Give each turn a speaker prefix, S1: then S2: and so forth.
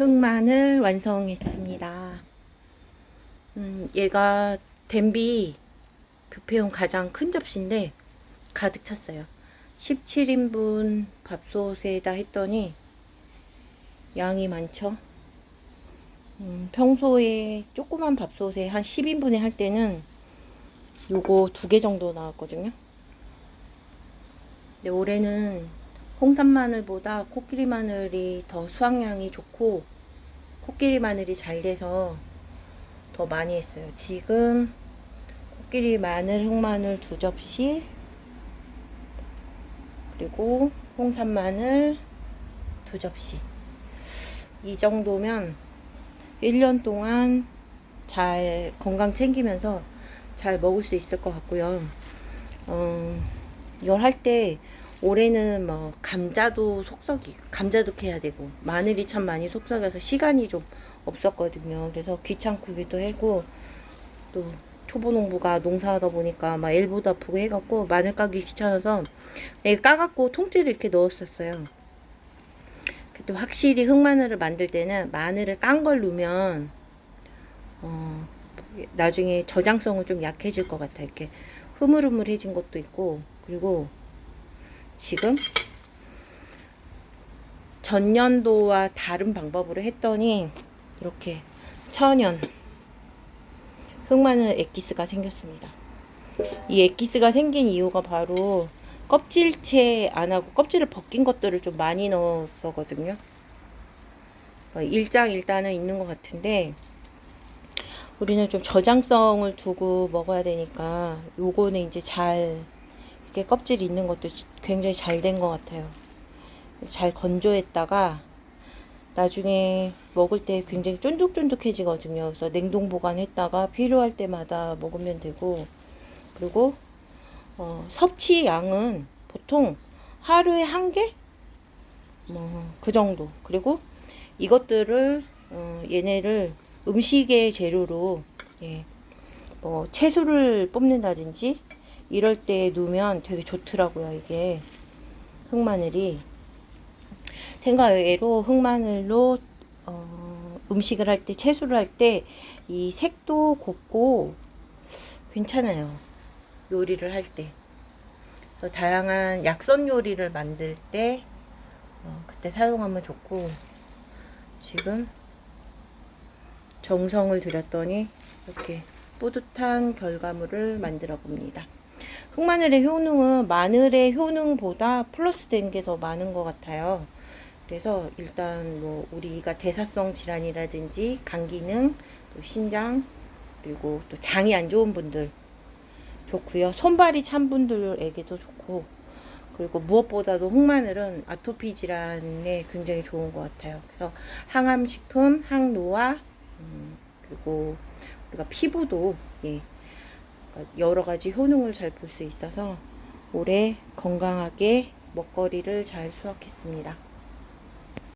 S1: 흑마늘 완성했습니다. 음, 얘가 댐비 뷔페용 가장 큰 접시인데 가득 찼어요. 17인분 밥솥에다 했더니 양이 많죠. 음, 평소에 조그만 밥솥에 한 10인분에 할 때는 요거 두 개 정도 나왔거든요. 근데 올해는 홍산 마늘보다 코끼리 마늘이 더 수확량이 좋고 코끼리 마늘이 잘 돼서 더 많이 했어요. 지금 코끼리 마늘, 흑마늘 두 접시 그리고 홍산 마늘 두 접시 이 정도면 1년 동안 잘 건강 챙기면서 잘 먹을 수 있을 것 같고요. 어, 이걸 할 때 올해는 뭐 감자도 속썩이 감자도 캐야 되고 마늘이 참 많이 속썩여서 시간이 좀 없었거든요. 그래서 귀찮기도 하고 또 초보 농부가 농사하다 보니까 막 일보도 아프고 해갖고 마늘 까기 귀찮아서 내가 까갖고 통째로 이렇게 넣었었어요. 그래도 확실히 흑마늘을 만들 때는 마늘을 깐 걸 넣으면 어, 나중에 저장성은 좀 약해질 것 같아. 이렇게 흐물흐물해진 것도 있고 그리고 지금 전년도와 다른 방법으로 했더니 이렇게 천연 흑마늘 엑기스가 생겼습니다. 이 엑기스가 생긴 이유가 바로 껍질채 안 하고 껍질을 벗긴 것들을 좀 많이 넣었거든요. 일장 일단은 있는 것 같은데 우리는 좀 저장성을 두고 먹어야 되니까 요거는 이제 잘 이렇게 껍질이 있는 것도 굉장히 잘 된 것 같아요. 잘 건조했다가 나중에 먹을 때 굉장히 쫀득쫀득해지거든요. 그래서 냉동 보관했다가 필요할 때마다 먹으면 되고 그리고 어, 섭취 양은 보통 하루에 한 개? 뭐 그 정도. 그리고 이것들을 어, 얘네를 음식의 재료로 예, 뭐 채소를 뽑는다든지 이럴 때 넣으면 되게 좋더라고요. 이게 흑마늘이 생각외로 흑마늘로 어, 음식을 할 때 채소를 할 때 이 색도 곱고 괜찮아요. 요리를 할 때. 다양한 약선 요리를 만들 때 어, 그때 사용하면 좋고 지금 정성을 들였더니 이렇게 뿌듯한 결과물을 만들어 봅니다. 흑마늘의 효능은 마늘의 효능보다 플러스 된 게 더 많은 것 같아요. 그래서 일단 뭐 우리가 대사성 질환이라든지 간 기능, 또 신장, 그리고 또 장이 안 좋은 분들 좋고요. 손발이 찬 분들에게도 좋고 그리고 무엇보다도 흑마늘은 아토피 질환에 굉장히 좋은 것 같아요. 그래서 항암식품, 항노화, 음, 그리고 우리가 피부도 예, 여러 가지 효능을 잘 볼 수 있어서 올해 건강하게 먹거리를 잘 수확했습니다.